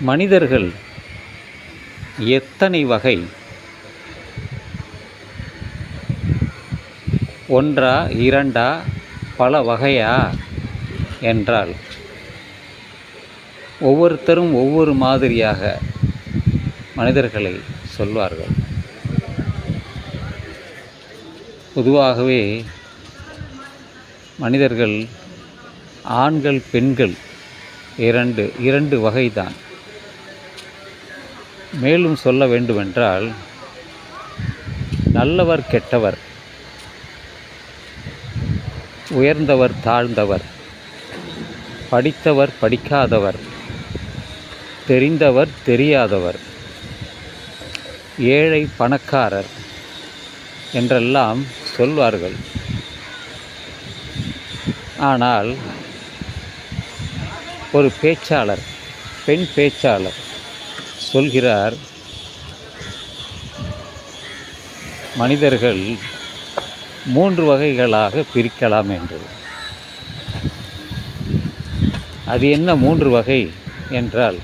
மனிதர்கள் எத்தனை வகை? ஒன்றா இரண்டா பல வகையா? என்றால் ஒவ்வொருத்தரும் ஒவ்வொரு மாதிரியாக மனிதர்களை சொல்வார்கள். பொதுவாகவே மனிதர்கள் ஆண்கள் பெண்கள் இரண்டு இரண்டு வகைதான். மேலும் சொல்ல வேண்டுமென்றால் நல்லவர் கெட்டவர் உயர்ந்தவர் தாழ்ந்தவர் படித்தவர் படிக்காதவர் தெரிந்தவர் தெரியாதவர் ஏழை பணக்காரர் என்றெல்லாம் சொல்வார்கள். ஆனால் ஒரு பேச்சாளர் பெண் பேச்சாளர் சொல்கிறார் மனிதர்கள் மூன்று வகைகளாக பிரிக்கலாம் என்று. அது என்ன மூன்று வகை என்றால்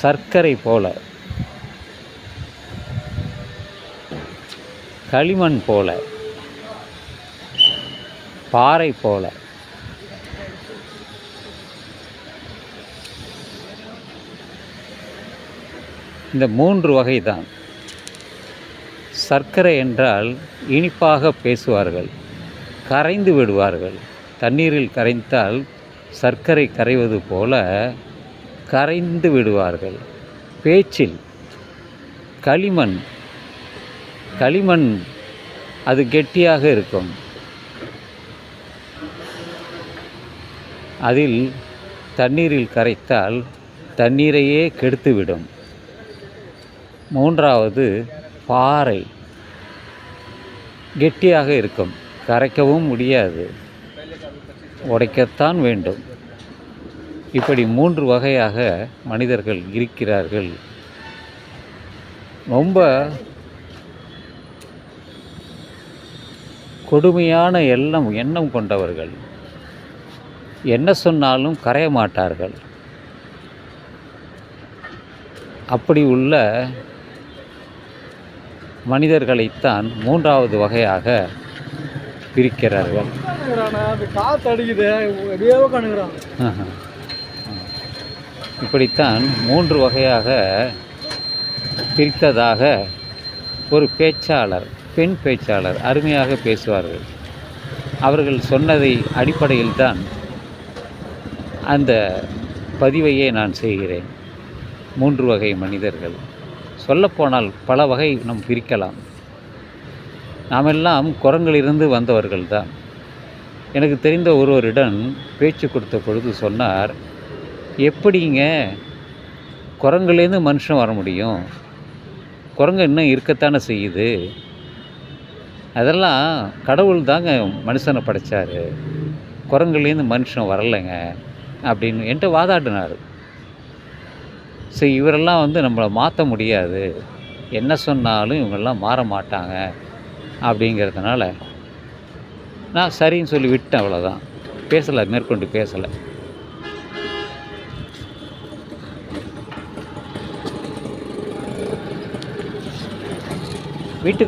சர்க்கரை போல களிமண் போல பாறை போல இந்த மூன்று வகை தான் சர்க்கரை என்றால் இனிப்பாக பேசுவார்கள் கரைந்து விடுவார்கள். தண்ணீரில் கரைந்தால் சர்க்கரை கரைவது போல கரைந்து விடுவார்கள். பேச்சில் களிமண் களிமண் அது கெட்டியாக இருக்கும். அதில் தண்ணீரில் கரைத்தால் தண்ணீரையே கெடுத்துவிடும். மூன்றாவது பாறை. கெட்டியாக இருக்கும். கரைக்கவும் முடியாது. உடைக்கத்தான் வேண்டும். இப்படி மூன்று வகையாக மனிதர்கள் இருக்கிறார்கள். ரொம்ப கொடுமையான எண்ணம் எண்ணம் கொண்டவர்கள். என்ன சொன்னாலும் கரைய மாட்டார்கள் அப்படி உள்ள மனிதர்களைத்தான் மூன்றாவது வகையாக பிரிக்கிறார்கள். இப்படித்தான் மூன்று வகையாக பிரித்ததாக ஒரு பேச்சாளர் பெண் பேச்சாளர் அருமையாக பேசுவார்கள். அவர்கள் சொன்னதை அடிப்படையில் தான் அந்த பதிவையே நான் செய்கிறேன். மூன்று வகை மனிதர்கள். சொல்லப்போனால் பல வகை நம் பிரிக்கலாம். நாமெல்லாம் குரங்கிலிருந்து வந்தவர்கள் தான் எனக்கு தெரிந்த ஒருவரிடம் பேச்சு கொடுத்த பொழுது சொன்னார் எப்படிங்க குரங்குலேருந்து மனுஷன் வர முடியும்? குரங்கு இன்னும் இருக்கத்தானே செய்யுது? அதெல்லாம் கடவுள் தாங்க மனுஷனை படைத்தார் குரங்குலேருந்து மனுஷன் வரலைங்க அப்படின்னு என்கிட்ட வாதாடினார். சரி இவரெல்லாம் வந்து நம்மளை மாற்ற முடியாது. என்ன சொன்னாலும் இவங்கெல்லாம் மாற மாட்டாங்க அப்படிங்கிறதுனால நான் சரின்னு சொல்லி விட்டேன் அவ்வளோதான் பேசலை மேற்கொண்டு பேசலை. வீட்டுக்கு